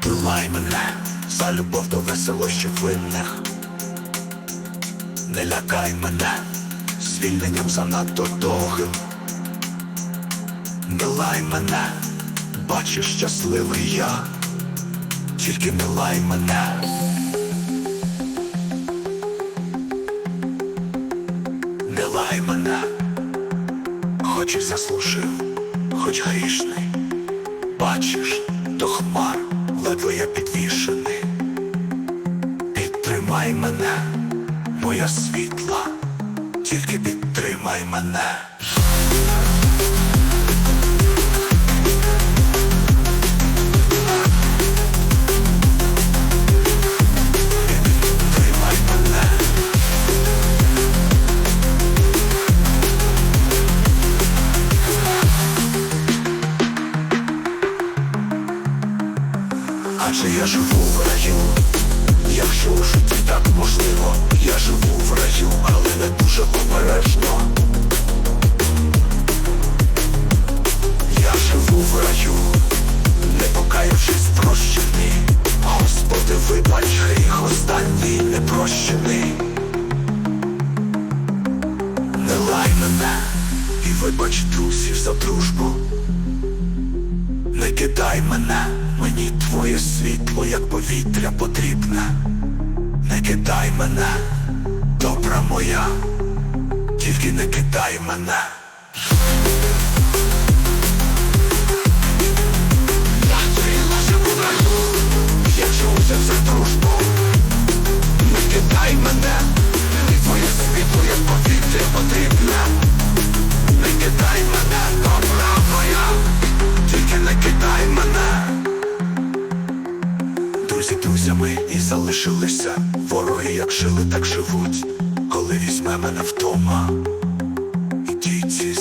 Тримай мене за любов до веселощів винних. Не лякай мене звільненням занадто довгим. Не лай мене, бачиш щасливий я, тільки не лай мене. Не лай мене, хоч і заслужив, хоч грішний. Бачиш, до хмар ледве я підвішений. Підтримай мене, моя світла, тільки підтримай мене. Адже я живу в раю, якщо у житті так можливо, я живу в раю, але не дуже обережно. Я живу в раю, не покаявшись прощений. Господи, вибач гріх останній непрощений. Не лай мене і вибач друзів за дружбу. Не кидай мене, мені твоє світло, як повітря потрібне. Не кидай мене, добра моя, тільки не кидай мене. Друзі друзями і залишилися. Вороги як жили, так живуть. Коли візьме мене вдома, і дійці